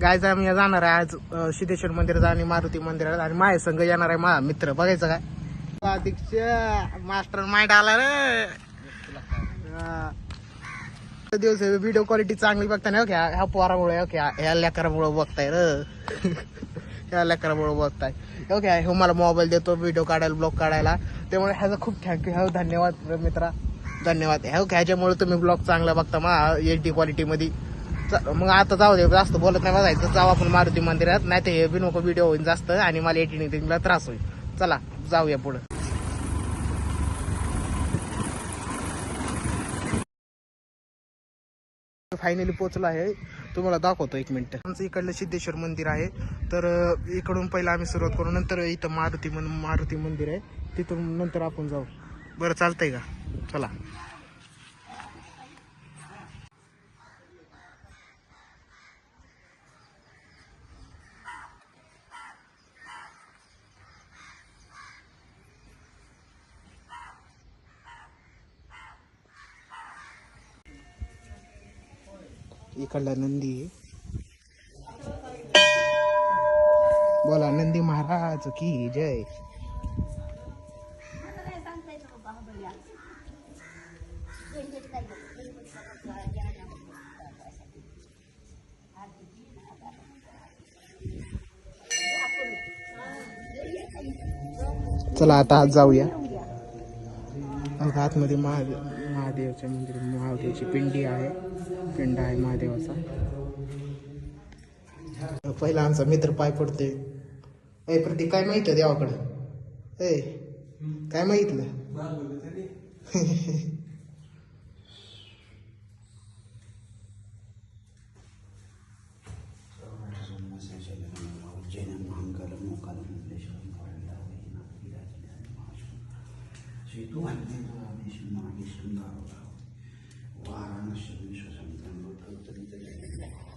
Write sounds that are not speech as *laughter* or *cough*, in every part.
गायचं आम्ही जाणार आहे आज सिद्धेश्वर मंदिरात आणि मारुती मंदिरात. आणि माझ्या संघ येणार आहे माझा मित्र. बघायचं काय? दीक्षा मास्टर माइंड आला रे. दिवस व्हिडिओ क्वालिटी चांगली बघताय ना हो ह्या ह्या पोरामुळे हो ओके ह्या लेकरामुळे बघताय र. *laughs* ह्या लेकरामुळे बघताय. ओके हो मला मोबाईल देतो व्हिडिओ काढायला ब्लॉग काढायला. त्यामुळे ह्याचा खूप थँक्यू ह्या हो, धन्यवाद मित्रा. धन्यवाद. ह्या ह्याच्यामुळे तुम्ही ब्लॉग चांगला बघता मा एच डी क्वालिटीमध्ये मग आता जाऊ दे जास्त बोलत नाही बघायचं जाऊ आपण मारुती मंदिरात नाही तर हे बी नको व्हिडिओ होईल जास्त आणि मला एडिटिंगला त्रास होईल. चला जाऊया पुढं. फायनली पोहोचलो आहे. तुम्हाला दाखवतो एक मिनिट आमचं इकडलं सिद्धेश्वर मंदिर आहे. तर इकडून पहिला आम्ही सुरुवात करू. नंतर इथं मारुती मन मारुती मंदिर आहे. तिथून नंतर आपण जाऊ. बरं चालतंय का? चला. इकडला नंदी. आहे बोला नंदी महाराज की जय. चला आता आज जाऊया. आतमध्ये महादेव महादेवच्या मंदिर महादेवची पिंडी आहे. पिंड आहे महादेवाचा. पहिला आमचा मित्र पाय पडते ए प्रतीक काय माहीत देवाकडं? ए काय माहितलं? *laughs*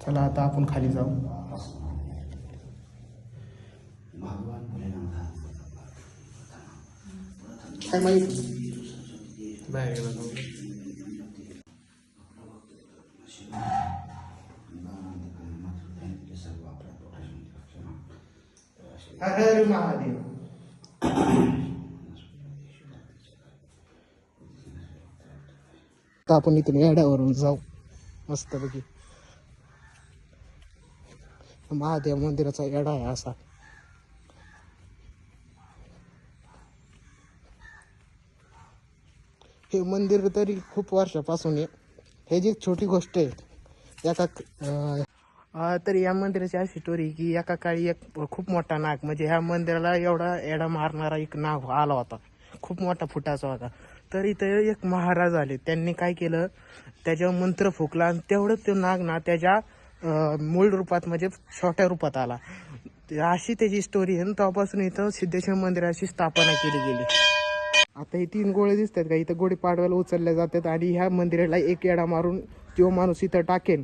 चला आता आपण खाली जाऊ. काय माहीत हर महादेव आपण इथून येड्यावरून जाऊ. मस्त बघी महादेव मंदिराचा येडा आहे असा. हे मंदिर तरी खूप वर्षापासून आहे. हे जी छोटी गोष्ट आहे एका तर तरी या मंदिराची अशी स्टोरी की एका काळी एक खूप मोठा नाग म्हणजे ह्या मंदिराला एवढा एडा मारणारा एक नाग आला होता. खूप मोठा फुटाचा होता. तर इथं एक महाराज आले. त्यांनी काय केलं? त्याच्यावर मंत्र फुकला आणि तेवढं तो नाग ना त्याच्या मूळ रूपात म्हणजे छोट्या रूपात आला. अशी त्याची स्टोरी आहे. तेव्हापासून इथं सिद्धेश्वर मंदिराची स्थापना केली गेली. आता हे तीन गोळे दिसतात का? इथं गोळी पाडव्याला उचलल्या जातात आणि ह्या मंदिराला एक येडा मारून जो माणूस इथं टाकेन.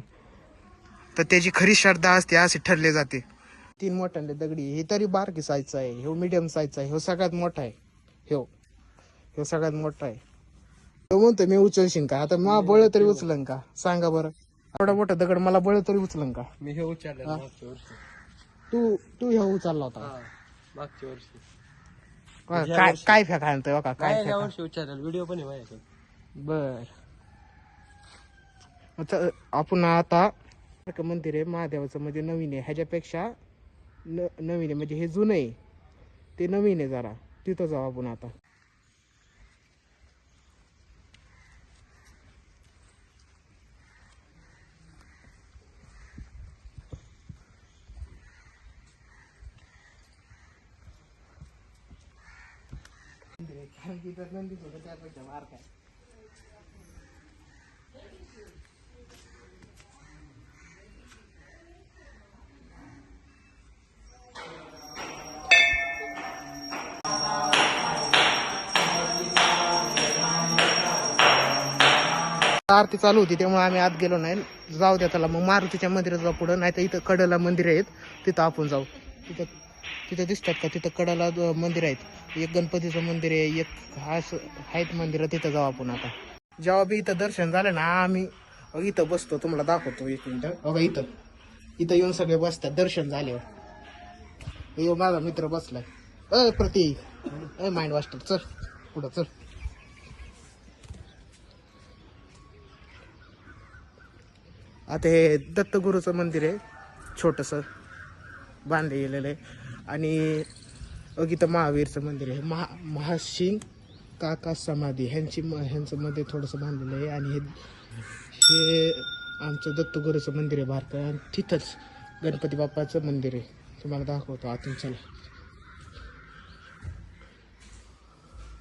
तर त्याची खरी श्रद्धा असते असे ठरले जाते. तीन मोठ्यांले दगडी हे तरी बारकी साईजचा आहे. ह्यो मिडियम साईजचा आहे. ह्यो सगळ्यात मोठा आहे. ह्यो हो. ह्यो सगळ्यात मोठा आहे. तो म्हणतो मी उचलशीन का? आता मा बळ तरी उचलन का? सांगा बरं. एवढा मोठा दगड मला बळ तरी उचलन का? मी हे मागच्या वर्षी. तू तू ह्यो उचलला होता. हा मागच्या वर्षी. का? काय काय बघा काय काय या फेका वर्षी व्हिडिओ पण आहे माझ्याकडे. बर. आता आपण आता एक मंदिर आहे महादेवाचं म्हणजे नवीन आहे. ह्याच्यापेक्षा न नवीन आहे. म्हणजे हे जुनं आहे. ते नवीन आहे जरा. तिथं जाऊ आपण आता. नंदीच होतं त्यापेक्षा मार काय आरती चालू होती त्यामुळे आम्ही आत गेलो नाही. जाऊ द्या त्याला मग मारुतीच्या मंदिरात जाऊ पुढं नाही तर इथं कडेला मंदिर आहेत तिथं आपण जाऊ. तिथं तिथं दिसतात का? तिथं कडाला मंदिर आहेत. एक गणपतीचं मंदिर आहे एक हा असं आहेत मंदिर तिथं जाऊ आपण आता. जेव्हा बी इथं दर्शन झालं ना आम्ही इथं बसतो. तुम्हाला दाखवतो एक मिनटं. बघा इथं. इथं येऊन सगळे बसतात दर्शन झाल्यावर. यो माझा मित्र बसलाय. अ प्रतीक. अ माइंड वास्टर चल. पुढं चल. आता हे दत्तगुरूचं मंदिर आहे छोटंसं बांधले गेलेलं आहे. आणि अगित महावीरचं मंदिर आहे. महा महाशिंग काका समाधी ह्यांची म ह्यांचं मध्ये थोडंसं बांधलेलं आहे. आणि हे हे आमचं दत्तगुरूचं मंदिर आहे भारतात आणि तिथंच गणपती बाप्पाचं मंदिर आहे. तुम्हाला दाखवतो आतून चला.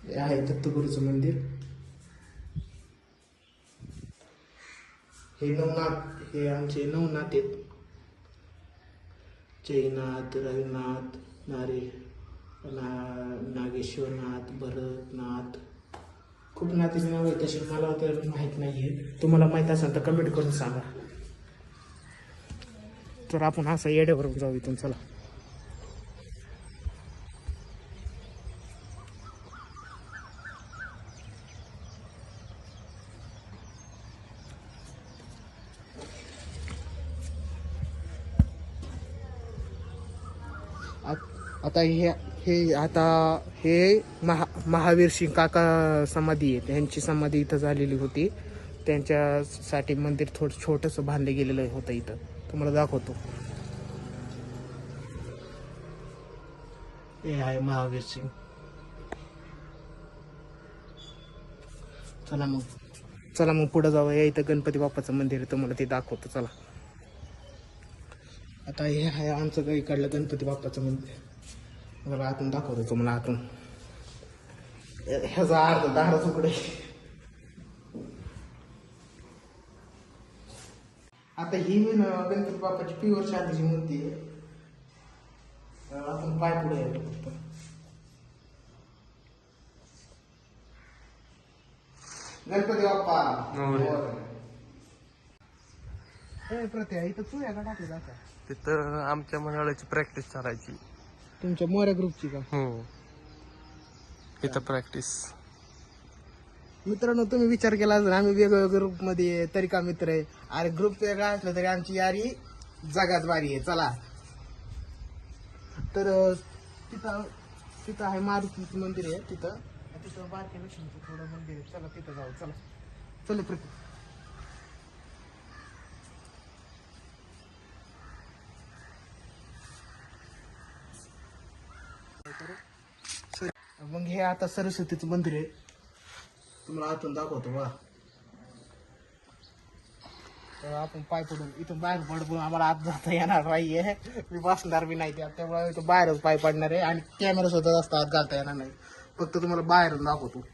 हे आहे दत्तगुरूचं मंदिर. हे नवनाथ हे आमचे नवनाथ आहेत. जयनाथ रविनाथ नारे ना नागेश्वरनाथ भरतनाथ. खूप नातीचे नाव आहे तशी मला तर माहीत नाही आहे तुम्हाला माहीत असेल तर कमेंट करून सांगा. तर आपण असं येड्यावरून जाऊ इथून चला. आत- हे हे आता हे महा महावीर सिंग काका समाधी आहे त्यांची समाधी इथं झालेली होती. त्यांच्यासाठी मंदिर थोडं छोटंसं बांधलं गेलेलं होतं इथं. तुम्हाला दाखवतो. हे आहे महावीर सिंग. चला मग. चला मग पुढे जाऊया. इथं गणपती बाप्पाचं मंदिर आहे. तुम्हाला ते दाखवतो. चला. आता हे आहे आमचं इकडलं गणपती बाप्पाचं मंदिर. आतून दाखवतो तुम्हाला आतून. ह्याचा अर्ध दारच उकडे आता ही मी गणपती बाप्पाची प्युअर शांतीची मूर्ती आहे. आपण पाय पुढे फक्त. गणपती बाप्पा. ए, प्रत्या इथं चुया का टाकली तिथं आमच्या मंडळाची प्रॅक्टिस चालायची. तुमच्या मोऱ्या ग्रुपची का? हो. इथं प्रॅक्टिस मित्रांनो तुम्ही विचार केला असेल आम्ही वेगवेगळ्या ग्रुपमध्ये आहे, तरी का मित्र आहे? अरे ग्रुप वेगळा असला तरी आमची यारी जगात वारी आहे. चला. तर तिथं तिथं आहे मारुतीचं मंदिर आहे तिथं. तिथं बारक्या लक्ष्मीचं थोडं मंदिर आहे. चला तिथं जाऊ. चला. चल प्रति. मग हे आता सरस्वतीचं मंदिर आहे. तुम्हाला आतून दाखवतो वा तर आपण पाय पडून इथून बाहेर पडून आम्हाला आत जाता येणार नाहीये. मी बसणार बी नाही त्यात. त्यामुळे इथं बाहेरच पाय पडणार आहे आणि कॅमेरा सुद्धा जास्त आत घालता येणार नाही. फक्त तुम्हाला बाहेरून दाखवतो.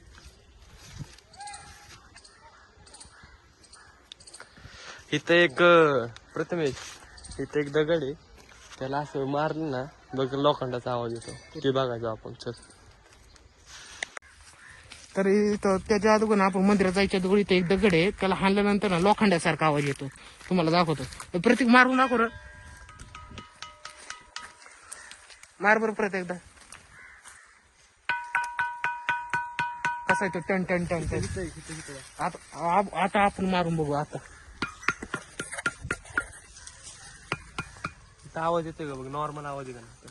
इथं एक प्रथमेश इथं एक दगड आहे. त्याला असं मारलं ना बघ लोखंडाचा आवाज येतो. ते बघायचो आपण. चल. तर इथं त्याच्या अगोदर आपण मंदिरात जायच्या अगोदर इथं एक दगड आहे त्याला हाणल्यानंतर ना लोखंडासारखा आवाज येतो. तुम्हाला दाखवतो. प्रत्येक मारून दाखव रे. मार बरं परत एकदा. कसा येतो टन टन टन टन. आता आता आपण मारून बघू आता. आवाज येतोय का बघ? नॉर्मल आवाज आहे का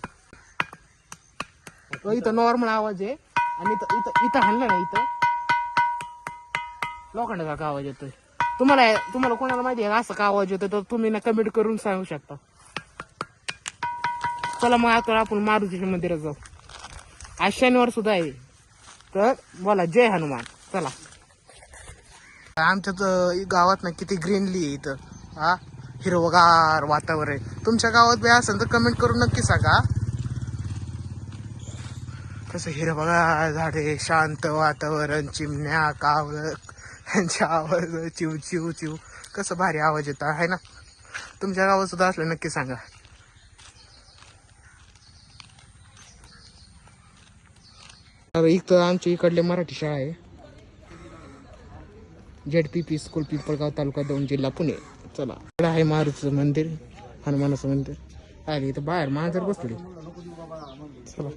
तो इथं नॉर्मल आवाज आहे. आणि इथं इथं इथं हाणलं ना इथं. लोखंडासारखा आवाज येतोय? तुम्हाला तुम्हाला कोणाला माहिती आहे का असं का आवाज येतो तर तुम्ही ना कमेंट करून सांगू शकता. चला मग आता आपण मारुतीच्या मंदिरात जाऊ. आज शनिवार सुद्धा आहे. तर बोला जय हनुमान. चला. आमच्या गावात ना किती ग्रीनली आहे इथं. हा? हिरवगार वातावरण आहे. तुमच्या गावात बी असेल तर कमेंट करून नक्की सांगा कसं हिरवगार झाडे शांत वातावरण चिमण्या कावळ यांचे आवाज चिव चिव चिव. कसं भारी आवाज येतो आहे ना? तुमच्या गावात सुद्धा असलं नक्की सांगा. अरे इथं आमच्या इकडले मराठी शाळा आहे. Z P P school Pimpalgaon taluka दोन जिल्हा पुणे. चला. इकडे आहे मारुतीचं मंदिर हनुमानाचं मंदिर. आले इथं बाहेर मांजर बसले चला.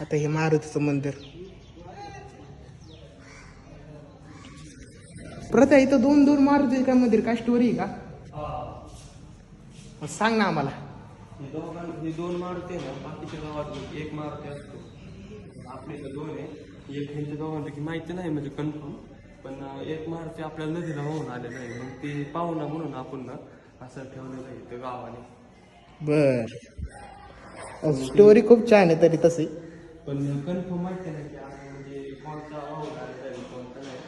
आता हे मारुतीचं मंदिर. प्रथा इथं दोन दोन मारुती का मंदिर? काय स्टोरी आहे का? मग सांग ना आम्हाला. ही दोघां ही दोन मारुती आहे ना बाकीच्या गावात एक मारुती असतो. आपल्या इथं दोन आहे. एक ह्यांच्या दोघांपैकी माहिती नाही म्हणजे कन्फर्म पण एक मारुती आपल्याला नदीला वाहून आलेलं आहे. मग ते पाहुणा म्हणून आपण ना असं ठेवलेलं आहे त्या गावाने. बर. स्टोरी खूप छान आहे तरी तशी. पण कन्फर्म माहिती नाही की आपण म्हणजे कोणता वाहून आलेला आहे कोणता नाही.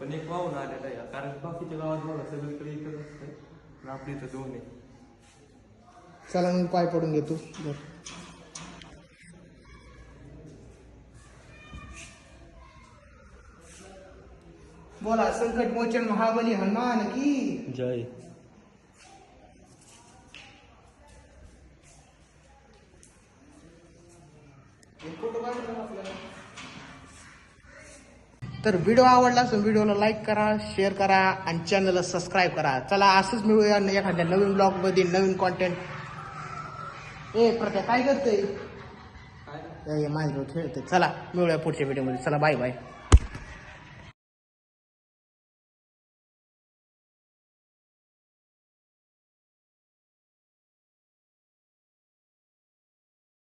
पण एक वाहून आलेला आहे कारण बाकीच्या गावात बघा सगळीकडे एकच असतं. पण आपल्या इथं दोन आहे. चला मग पाय पडून घेतो. बर. बोला संकट मोचन महाबली हनुमान की? जय. तर व्हिडिओ आवडला असेल व्हिडिओला लाईक करा शेअर करा आणि चॅनलला सबस्क्राईब करा. चला असंच मिळूया एखाद्या नवीन ब्लॉगमध्ये नवीन कॉन्टेंट ए प्रत्या काय करतोय? ए, माझ्याजवळ खेळतोय. चला मिळूया पुढच्या व्हिडिओमध्ये चला बाय बाय